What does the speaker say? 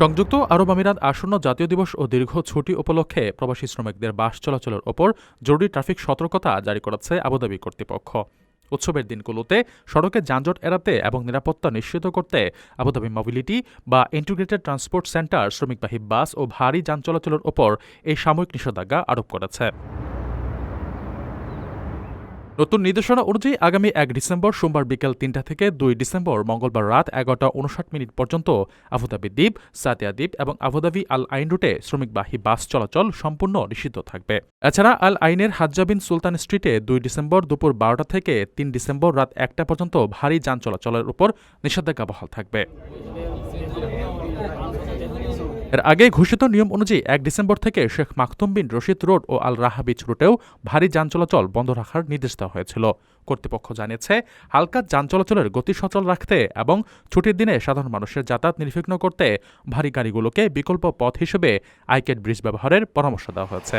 সংযুক্ত আরব আমিরাত আসন্ন জাতীয় দিবস ও দীর্ঘ ছুটি উপলক্ষে প্রবাসী শ্রমিকদের বাস চলাচলের ওপর জরুরি ট্রাফিক সতর্কতা জারি করেছে আবুধাবি কর্তৃপক্ষ। উৎসবের দিনগুলোতে সড়কে যানজট এড়াতে এবং নিরাপত্তা নিশ্চিত করতে আবুধাবি মোবিলিটি বা ইন্টিগ্রেটেড ট্রান্সপোর্ট সেন্টার শ্রমিকবাহী বাস ও ভারী যান চলাচলের ওপর এই সাময়িক নিষেধাজ্ঞা আরোপ করেছে। নতুন নির্দেশনা অনুযায়ী আগামী এক ডিসেম্বর সোমবার বিকেল তিনটা থেকে দুই ডিসেম্বর মঙ্গলবার রাত এগারোটা উনষাট মিনিট পর্যন্ত আবুধাবি দ্বীপ, সাতিয়া দ্বীপ এবং আবুধাবি আল আইন রুটে শ্রমিকবাহী বাস চলাচল সম্পূর্ণ নিষিদ্ধ থাকবে। এছাড়া আল আইনের হাজ্জাবিন সুলতান স্ট্রিটে দুই ডিসেম্বর দুপুর বারোটা থেকে তিন ডিসেম্বর রাত একটা পর্যন্ত ভারী যান চলাচলের উপর নিষেধাজ্ঞা বহাল থাকবে। এর আগে ঘোষিত নিয়ম অনুযায়ী এক ডিসেম্বর থেকে Sheikh Maktoum bin Rashid road ও আল রাহা বিচ রুটেও ভারী যান চলাচল বন্ধ রাখার নির্দেশ দেওয়া হয়েছিল। কর্তৃপক্ষ জানিয়েছে, হালকা যান চলাচলের গতি সচল রাখতে এবং ছুটির দিনে সাধারণ মানুষের যাতায়াত নির্বিঘ্ন করতে ভারী গাড়িগুলোকে বিকল্প পথ হিসেবে আইকেট ব্রিজ ব্যবহারের পরামর্শ দেওয়া হয়েছে।